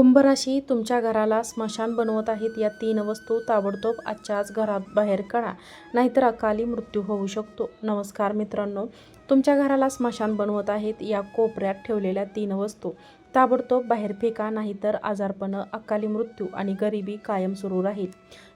कुंभराशी तुमच्या घराला स्मशान बनवत आहेत. या तीन वस्तू ताबडतोब आजच्या आज घरात बाहेर काढा नाहीतर अकाली मृत्यू होऊ शकतो. नमस्कार मित्रांनो तुमच्या घराला स्मशान बनवत आहेत या कोपऱ्यात ठेवलेल्या तीन वस्तू. ताबडतोब बाहेर फेका नाहीतर आजारपणं अकाली मृत्यू आणि गरिबी कायम सुरू राहील.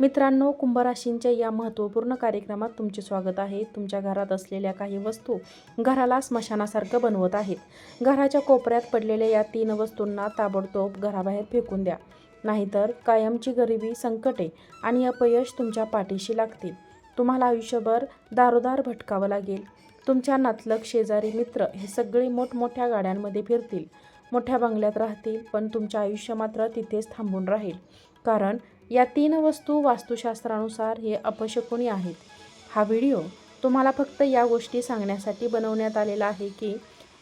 मित्रांनो कुंभराशींच्या या महत्त्वपूर्ण कार्यक्रमात तुमचे स्वागत आहे. तुमच्या घरात असलेल्या काही वस्तू घराला स्मशानासारखं बनवत आहेत. घराच्या कोपऱ्यात पडलेल्या या तीन वस्तूंना ताबडतोब घराबाहेर फेकून द्या. नाहीतर कायमची गरिबी संकटे आणि अपयश तुमच्या पाठीशी लागतील. तुम्हाला आयुष्यभर दारोदार भटकावं लागेल. तुमच्या नातलग शेजारी मित्र हे सगळे मोठमोठ्या गाड्यांमध्ये फिरतील. मोठ्या बंगल्यात राहतील पण तुमचं आयुष्य मात्र तिथेच थांबून राहील. कारण या तीन वस्तू वास्तुशास्त्रानुसार हे अपशकुनी आहेत. हा व्हिडिओ तुम्हाला फक्त या गोष्टी सांगण्यासाठी बनवण्यात आलेला आहे की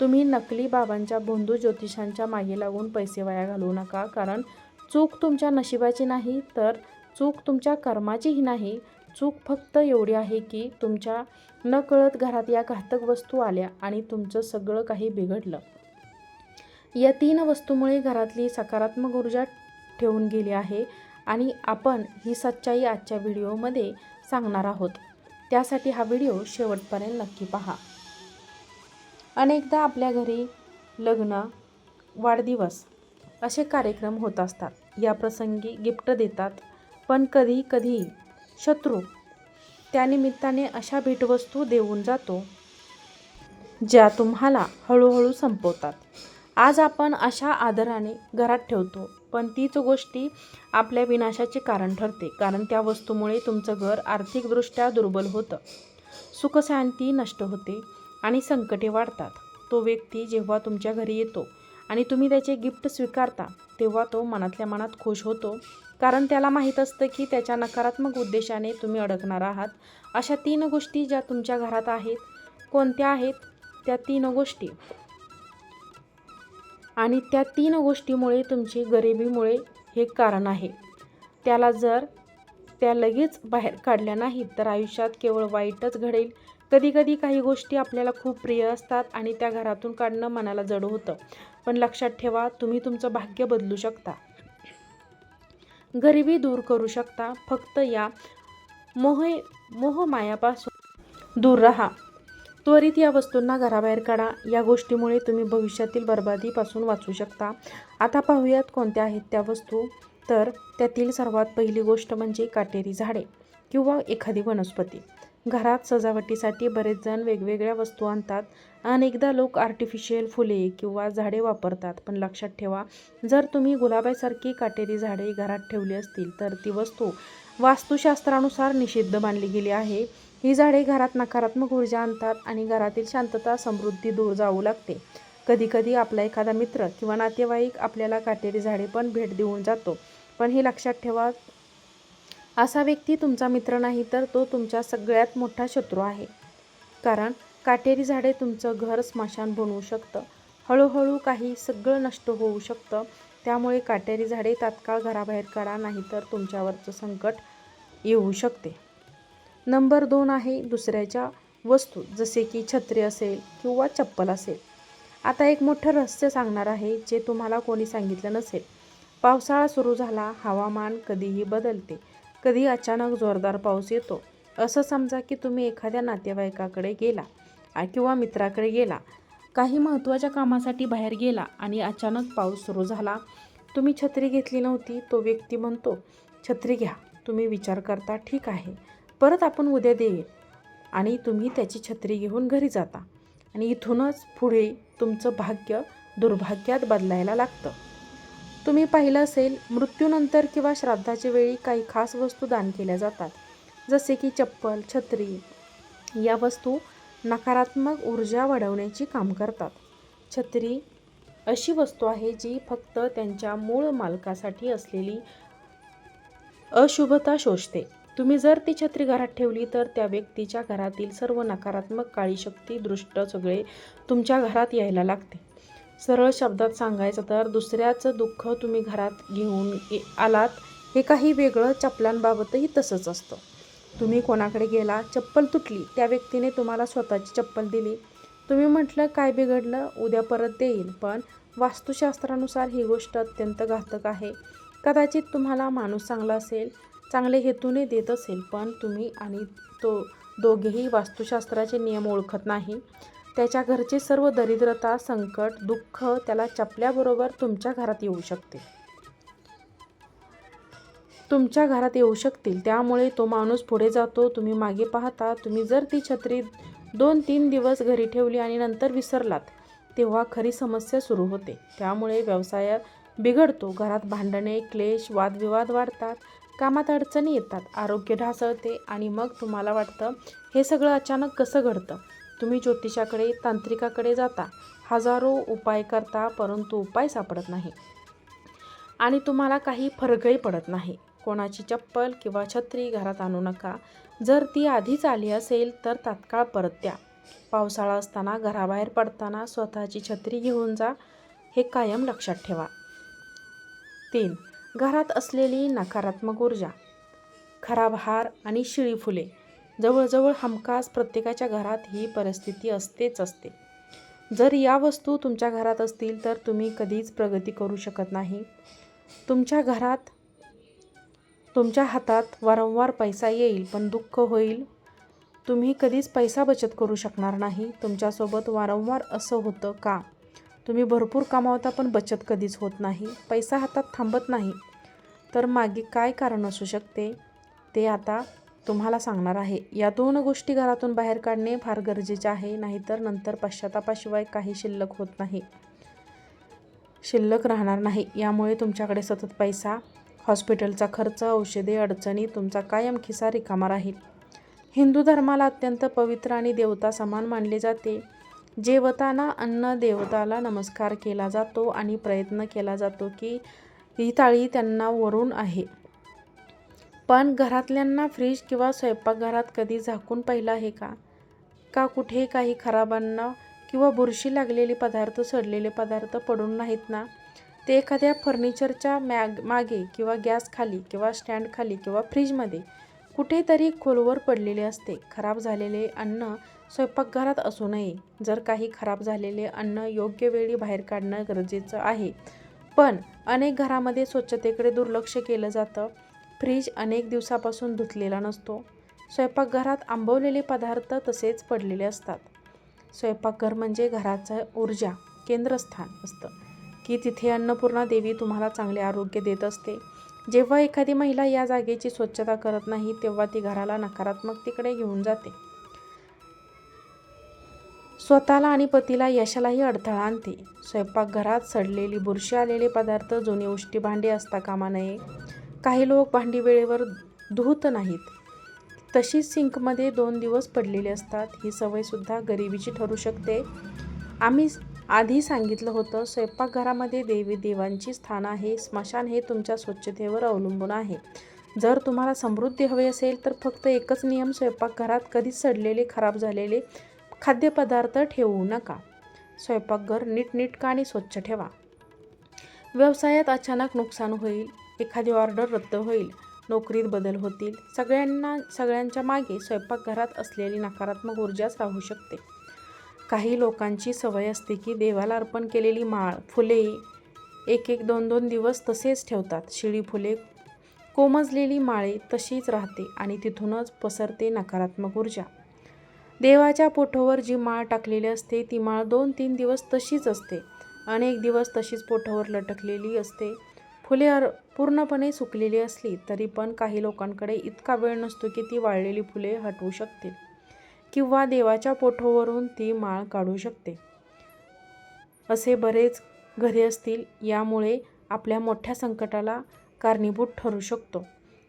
तुम्ही नकली बाबांच्या बोंधू ज्योतिषांच्या मागे लागून पैसे वाया घालवू नका. कारण चूक तुमच्या नशिबाची नाही तर चूक तुमच्या कर्माचीही नाही. चूक फक्त एवढी आहे की तुमच्या नकळत घरात या घातक वस्तू आल्या आणि तुमचं सगळं काही बिघडलं. या तीन वस्तूमुळे घरातली सकारात्मक ऊर्जा ठेवून गेली आहे आणि आपण ही सच्चाई आजच्या व्हिडिओमध्ये सांगणार आहोत. त्यासाठी हा व्हिडिओ शेवटपर्यंत नक्की पहा. अनेकदा आपल्या घरी लग्न वाढदिवस असे कार्यक्रम होत असतात. या प्रसंगी गिफ्ट देतात पण कधी कधी शत्रू त्यानिमित्ताने अशा भेटवस्तू देऊन जातो ज्या तुम्हाला हळूहळू संपवतात. आज आपण अशा आदराने घरात ठेवतो पण तीच गोष्टी आपल्या विनाशाचे कारण ठरते कारण त्या वस्तूमुळे तुमचं घर आर्थिकदृष्ट्या दुर्बल होतं. सुखशांती नष्ट होते आणि संकटे वाढतात. तो व्यक्ती जेव्हा तुमच्या घरी येतो आणि तुम्ही त्याचे गिफ्ट स्वीकारता तेव्हा तो मनातल्या मनात खुश होतो कारण त्याला माहीत असतं की त्याच्या नकारात्मक उद्देशाने तुम्ही अडकणार आहात. अशा तीन गोष्टी ज्या तुमच्या घरात आहेत कोणत्या आहेत? त्या तीन गोष्टी आणि त्या तीन गोष्टीमुळे तुमची गरिबीमुळे हे कारण आहे. त्याला जर त्या लगेच बाहेर काढल्या नाहीत तर आयुष्यात केवळ वाईटच घडेल. कधीकधी काही गोष्टी आपल्याला खूप प्रिय असतात आणि त्या घरातून काढणं मनाला जड होतं. पण लक्षात ठेवा तुम्ही तुमचं भाग्य बदलू शकता. गरिबी दूर करू शकता. फक्त या मोह मोहमायापासून दूर राहा. त्वरित या वस्तूंना घराबाहेर काढा. या गोष्टीमुळे तुम्ही भविष्यातील बर्बादीपासून वाचू शकता. आता पाहूयात कोणत्या आहेत त्या वस्तू. तर त्यातील सर्वात पहिली गोष्ट म्हणजे काटेरी झाडे किंवा एखादी वनस्पती. घरात सजावटीसाठी बरेच जण वेगवेगळ्या वस्तू आणतात. अनेकदा लोक आर्टिफिशियल फुले किंवा झाडे वापरतात. पण लक्षात ठेवा जर तुम्ही गुलाबासारखी काटेरी झाडे घरात ठेवली असतील तर ती वस्तू वास्तुशास्त्रानुसार निषिद्ध मानली गेली आहे. ही झाडे घरात नकारात्मक ऊर्जा आणतात आणि घरातील शांतता समृद्धी दूर जाऊ लागते. कधीकधी आपला एखादा मित्र किंवा नातेवाईक आपल्याला काटेरी झाडे पण भेट देऊन जातो. पण हे लक्षात ठेवा असा व्यक्ती तुमचा मित्र नाही तर तो तुमचा सगळ्यात मोठा शत्रू आहे. कारण काटेरी झाडे तुमचं घर स्मशान बनवू शकतं. हळूहळू काही सगळं नष्ट होऊ शकतं. त्यामुळे काटेरी झाडे तात्काळ घराबाहेर काढा नाहीतर तुमच्यावरचं संकट येऊ शकते. नंबर दोन आहे दुसऱ्याच्या वस्तू जसे की छत्री असेल किंवा चप्पल असेल. आता एक मोठं रहस्य सांगणार आहे जे तुम्हाला कोणी सांगितलं नसेल. पावसाळा सुरू झाला हवामान कधीही बदलते कधी अचानक जोरदार पाऊस येतो. असं समजा की तुम्ही एखाद्या नातेवाईकाकडे गेला किंवा मित्राकडे गेला काही महत्त्वाच्या कामासाठी बाहेर गेला आणि अचानक पाऊस सुरू झाला. तुम्ही छत्री घेतली नव्हती तो व्यक्ती म्हणतो छत्री घ्या तुम्ही विचार करता ठीक आहे. परत आपण उद्या देईल. आणि तुम्ही त्याची छत्री घेऊन घरी जाता. आणि इथूनच पुढे तुमचं भाग्य दुर्भाग्यात बदलायला लागतं. तुम्ही पाहिलं असेल मृत्यूनंतर किंवा श्राद्धाच्या वेळी काही खास वस्तू दान केल्या जातात. जसे की चप्पल छत्री या वस्तू नकारात्मक ऊर्जा वाढवण्याची काम करतात. छत्री अशी वस्तू आहे जी फक्त त्यांच्या मूळ मालकासाठी असलेली अशुभता शोषते. तुम्ही जर ती छत्री घरात ठेवली तर त्या व्यक्तीच्या घरातील सर्व नकारात्मक काळी शक्ती दृष्ट सगळे तुमच्या घरात यायला लागते. सरळ शब्दात सांगायचं तर दुसऱ्याचं दुःख तुम्ही घरात घेऊन आलात हे काही वेगळं चपलांबाबतही तसंच असतं. तुम्ही कोणाकडे गेला चप्पल तुटली त्या व्यक्तीने तुम्हाला स्वतःची चप्पल दिली. तुम्ही म्हटलं काय बिघडलं? उद्या परत देईल. पण वास्तुशास्त्रानुसार ही गोष्ट अत्यंत घातक आहे. कदाचित तुम्हाला माणूस चांगला असेल चांगले हेतूने देत असेल पण तुम्ही आणि तो दोघेही वास्तुशास्त्राचे नियम ओळखत नाही. त्याच्या घरचे सर्व दरिद्रता संकट दुःख त्याला चपल्याबरोबर तुमच्या घरात येऊ शकते. तुमच्या घरात येऊ शकतील. त्यामुळे तो माणूस पुढे जातो. तुम्ही मागे पाहता तुम्ही जर ती छत्री दोन तीन दिवस घरी ठेवली आणि नंतर विसरलात तेव्हा खरी समस्या सुरू होते. त्यामुळे व्यवसाय बिघडतो. घरात भांडणे क्लेश वादविवाद वाढतात. कामात अडचणी येतात आरोग्य ढासळते आणि मग तुम्हाला वाटतं हे सगळं अचानक कसं घडतं? तुम्ही ज्योतिषाकडे तांत्रिकाकडे जाता. हजारो उपाय करता परंतु उपाय सापडत नाही. आणि तुम्हाला काही फरकही पडत नाही. कोणाची चप्पल किंवा छत्री घरात आणू नका. जर ती आधीच आली असेल तर तात्काळ परत द्या. पावसाळा असताना घराबाहेर पडताना स्वतःची छत्री घेऊन जा. हे कायम लक्षात ठेवा. तीन घरात असलेली नकारात्मक ऊर्जा खराब हार आणि शिळी फुले जवळजवळ हमखास प्रत्येकाच्या घरात ही परिस्थिती असतेच असते. जर या वस्तू तुमच्या घरात असतील तर तुम्ही कधीच प्रगती करू शकत नाही. तुमच्या घरात तुमच्या हातात वारंवार पैसा येईल पण दुःख होईल. तुम्ही कधीच पैसा बचत करू शकणार नाही. तुमच्यासोबत वारंवार असं होतं का? तुम्ही भरपूर कमावता पण बचत कधीच होत नाही. पैसा हातात थांबत नाही. तर मागे काय कारण असू शकते ते आता तुम्हाला सांगणार आहे. या दोन गोष्टी घरातून बाहेर काढणे फार गरजेचे आहे नाहीतर नंतर पश्चातापाशिवाय काही शिल्लक होत नाही. शिल्लक राहणार नाही. यामुळे तुमच्याकडे सतत पैसा हॉस्पिटलचा खर्च औषधे अडचणी तुमचा कायम खिसा रिकामा राहील. हिंदू धर्माला अत्यंत पवित्र आणि देवता समान मानले जाते. जेवताना अन्न देवताला नमस्कार केला जातो आणि प्रयत्न केला जातो की ही थाळी त्यांना वरून आहे. पण घरातल्यांना फ्रीज किंवा स्वयंपाकघरात कधी झाकून पाहिलं आहे का? का कुठे काही खराब अन्न किंवा बुरशी लागलेले पदार्थ सडलेले पदार्थ पडून नाहीत ना? ते एखाद्या फर्निचरच्या मॅग मागे किंवा गॅस खाली किंवा स्टँड खाली किंवा फ्रीजमध्ये कुठेतरी खोलवर पडलेले असते. खराब झालेले अन्न स्वयंपाकघरात असू नये. जर काही खराब झालेले अन्न योग्य वेळी बाहेर काढणं गरजेचं आहे पण अनेक घरामध्ये स्वच्छतेकडे दुर्लक्ष केलं जातं. फ्रीज अनेक दिवसापासून धुतलेला नसतो. स्वयंपाकघरात आंबवलेले पदार्थ तसेच पडलेले असतात. स्वयंपाकघर म्हणजे घराचं ऊर्जा केंद्रस्थान असतं. की तिथे अन्नपूर्णा देवी तुम्हाला चांगले आरोग्य देत असते. जेव्हा एखादी महिला या जागेची स्वच्छता करत नाही तेव्हा ती घराला नकारात्मकतेकडे घेऊन जाते. स्वतःला आणि पतीला यशालाही अडथळा आणते. स्वयंपाकघरात सडलेली बुरशी आलेले पदार्थ जुनी उष्टी भांडी असता कामा नये. काही लोक भांडी वेळेवर धुत नाहीत. तशीच सिंकमध्ये दोन दिवस पडलेली असतात. ही सवयसुद्धा गरिबीची ठरू शकते. आम्ही आधी सांगितलं होतं स्वयंपाकघरामध्ये देवी देवांची स्थान आहे. स्मशान हे तुमच्या स्वच्छतेवर अवलंबून आहे. जर तुम्हाला समृद्धी हवी असेल तर फक्त एकच नियम स्वयंपाकघरात कधीच सडलेले खराब झालेले खाद्यपदार्थ ठेवू नका. स्वयंपाकघर नीटनीटका आणि स्वच्छ ठेवा. व्यवसायात अचानक नुकसान होईल एखादी ऑर्डर रद्द होईल नोकरीत बदल होतील सगळ्यांना सगळ्यांच्या मागे स्वयंपाकघरात असलेली नकारात्मक ऊर्जाच राहू शकते. काही लोकांची सवय असते की देवाला अर्पण केलेली माळ फुले एक एक दोन दोन दिवस तसेच ठेवतात. शिळी फुले कोमजलेली माळे तशीच राहते आणि तिथूनच पसरते नकारात्मक ऊर्जा. देवाच्या पोठोवर जी माळ टाकलेली असते ती माळ दोन तीन दिवस तशीच असते. अनेक दिवस तशीच पोठोवर लटकलेली असते. फुले अर पूर्णपणे सुकलेली असली तरी पण काही लोकांकडे इतका वेळ नसतो की ती वाळलेली फुले हटवू शकतील किंवा देवाच्या पोठोवरून ती माळ काढू शकते. असे बरेच घरे असतील यामुळे आपल्या मोठ्या संकटाला कारणीभूत ठरू शकतो.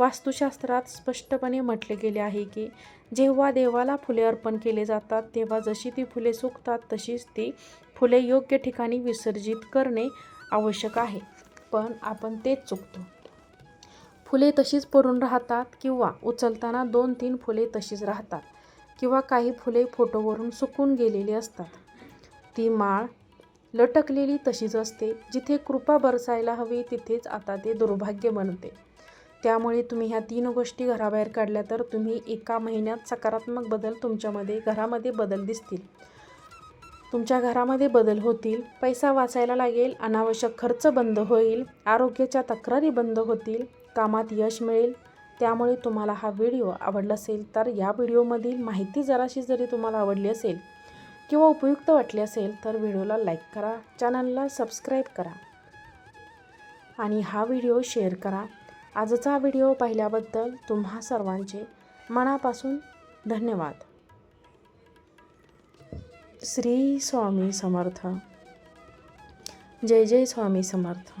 वास्तुशास्त्रात स्पष्टपणे म्हटले गेले आहे की जेव्हा देवाला फुले अर्पण केले जातात तेव्हा जशी ती फुले सुकतात तशीच ती फुले योग्य ठिकाणी विसर्जित करणे आवश्यक आहे. पण आपण तेच चुकतो. फुले तशीच पडून राहतात किंवा उचलताना दोन तीन फुले तशीच राहतात किंवा काही फुले फोटोवरून सुकून गेलेली असतात. ती माळ लटकलेली तशीच असते. जिथे कृपा बरसायला हवी तिथेच आता ते दुर्भाग्य बनते. त्यामुळे तुम्ही ह्या तीन गोष्टी घराबाहेर काढल्या तर तुम्ही एका महिन्यात सकारात्मक बदल तुमच्यामध्ये घरामध्ये बदल दिसतील. तुमच्या घरामध्ये बदल होतील पैसा वाचायला लागेल अनावश्यक खर्च बंद होईल आरोग्याच्या तक्रारी बंद होतील कामात यश मिळेल. त्यामुळे तुम्हाला हा व्हिडिओ आवडला असेल तर या व्हिडिओमधील माहिती जराशी जरी तुम्हाला आवडली असेल किंवा उपयुक्त वाटली असेल तर व्हिडिओला लाईक करा चॅनलला सबस्क्राईब करा आणि हा व्हिडिओ शेअर करा. आजचा व्हिडिओ पाहिल्याबद्दल तुम्हा सर्वांचे मनापासून धन्यवाद. श्री स्वामी समर्थ. जय जय स्वामी समर्थ.